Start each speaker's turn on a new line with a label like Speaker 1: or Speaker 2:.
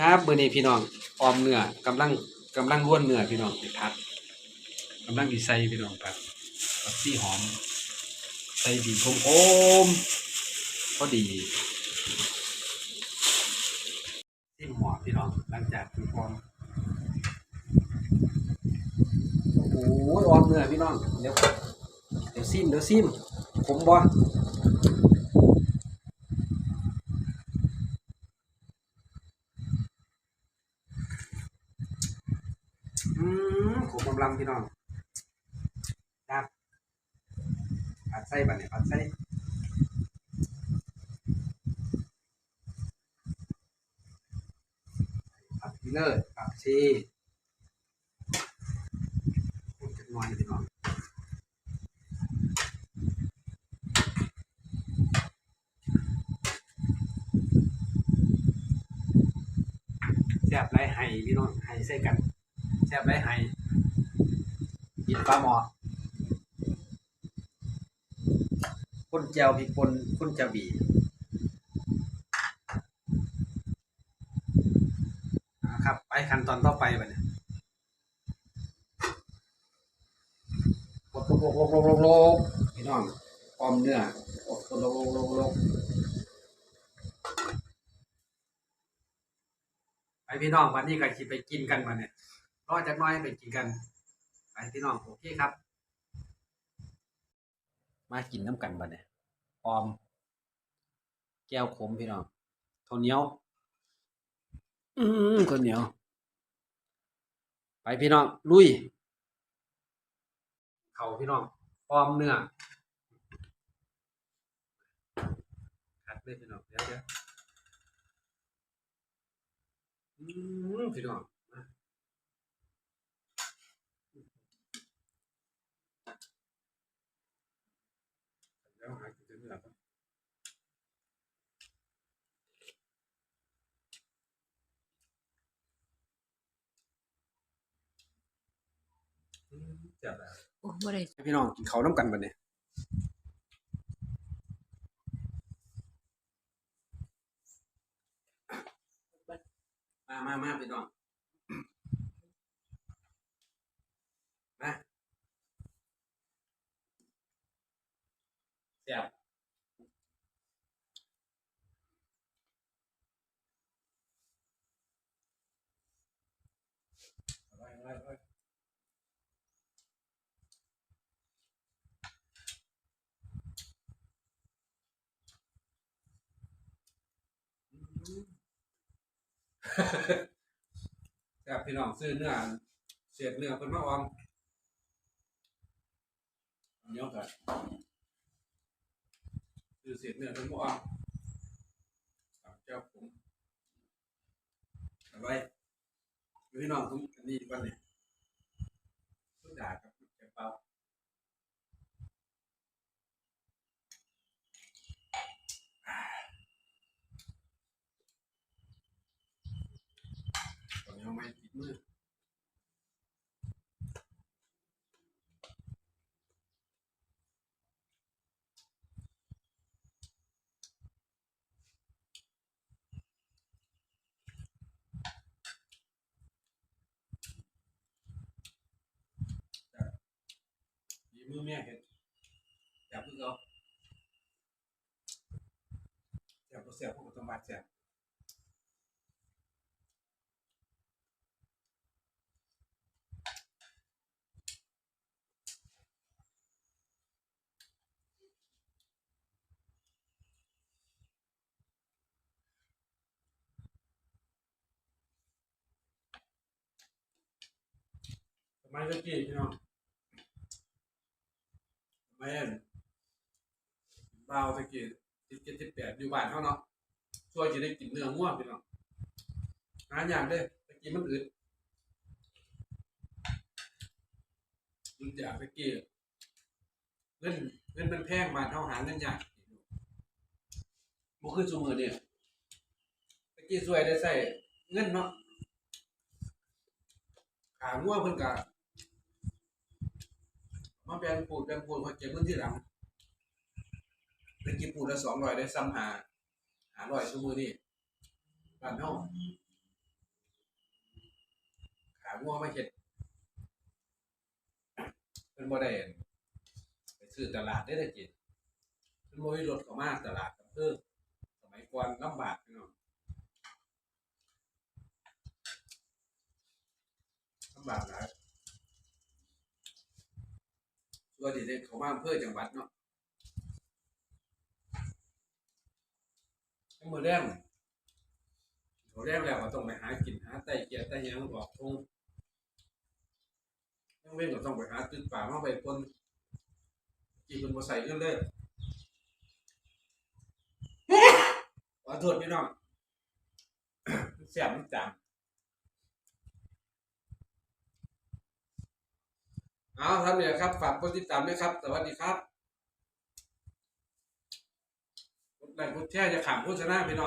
Speaker 1: ครับมื้อนี้พี่น้องออมเนื้อกำลังกำลังล้วนเนื้อพี่น้องไปผัดกำลังสิใส่พี่น้องผัดผัดซี่หอมใส่บีบโคมพอดีซิมหมอพี่น้องหลังจากที่พร้อมโอ้โหออมเนื้อพี่น้องเดี๋ยวเดี๋ยวซิมเดี๋ยวซิมขมบ่ ขมกำลังพี่น้องครับผัดไส้บัดเนี่ยผัดไส้ผัดพีเลอร์ผัดชีพูดจักหน่อยพี่น้องแซ่บไรไห้พี่น้องไห้ใส่กัน แซ่บได้ไห้กินปลาหมอคนเจียวพริกป่นคนเจียวบีครับไปขั้นตอนต่อไปไปเนี่ยกดโลกโลกโลกโลกโลกพี่น้องออมเนื้อกดกดโลกโลกโลกโลกไปพี่น้องวันนี้ก็สิไปกินกันมาเนี่ย รอจากหน้อยไปกินกันไปพี่น้องโอเคครับ มากินน้ำกันบัดเนี่ยออม แก้วขมพี่น้องข้าวเหนียว อืมข้าวเหนียว ไปพี่น้อง ลุย เขาพี่น้องออมเนื้อคัดเลยพี่น้องเดี๋ยวเดี๋ยวอืมพี่น้องมา แล้วหากินเนื้อครับอืมเจ็บแล้ว
Speaker 2: โอ้บ่ได้
Speaker 1: ให้พี่น้องกินเขาวน้ำกันบัดเนี่ยมามามาพี่น้องมาเสียบเอาไว้เอาไว้เอาไว้ แซ่บพี่น้องซื้อเนื้อเสียดเนื้อเพิ่นมาออมอันนี้ก็ซื้อเสียดเนื้อเพิ่นมาออมเจ้าผมอาไว้พี่น้องผมอันนี้ก่อนเนี่ยสุดากับแกงเปาตอนนี้เอาไม้ติดมือดีมือแม่เห็นจับมือเขาจับตัวเสียบพวกตัวมาเสียบ ทำไมตะกี้พี่น้องทำไมอันบ่าวตะกี้สิบเจ็ดสิบแปดอยู่บ้านเขาเนาะช่วยจะได้กินเนื้อง่วงพี่น้องหาอย่างเด้อตะกี้มันอึดมันอยากตะกี้เงินเงินมันแพงบ้านเขาหาเงินยากบ่คือซุมื้อเนี่ยตะกี้ช่วยได้ใช้เงินเนาะขาง่วงเพิ่นก็ มาแปลงปูดแปลงปูดพอเก็บเงินที่หลังเป็นกี่ปูดละสองร้อยได้ซ้ำหาหาร้อยชั่วโมงนี่บ้านเฮางัวงไมาเฮ็ดเป็นบ่ได้ไปซื้อตลาดได้แต่กินเป็นบ่มีรถเข้ามาตลาดอำเภอสมัยก่อนลำบากพี่น้องลำบากหลาย ตัวที่ได้เข้ามาอำเภอจังหวัดเนาะให้มื้อแรงเขาแรงแล้วก็ต้องไปหากินหาไต้เกียร์ไต้หยังออกทงยังเว้นก็ต้องไปหาตึกป่ามาไปปนกินเพิ่นบ่ใส่เงินเลยขอโทษพี่น้องเสียบมันจาง เอาทำเนี่ยครับ ฝากกดติดตามด้วยครับ สวัสดีครับกดไลค์กดแชร์จะขำโฆษณาไปหน่อย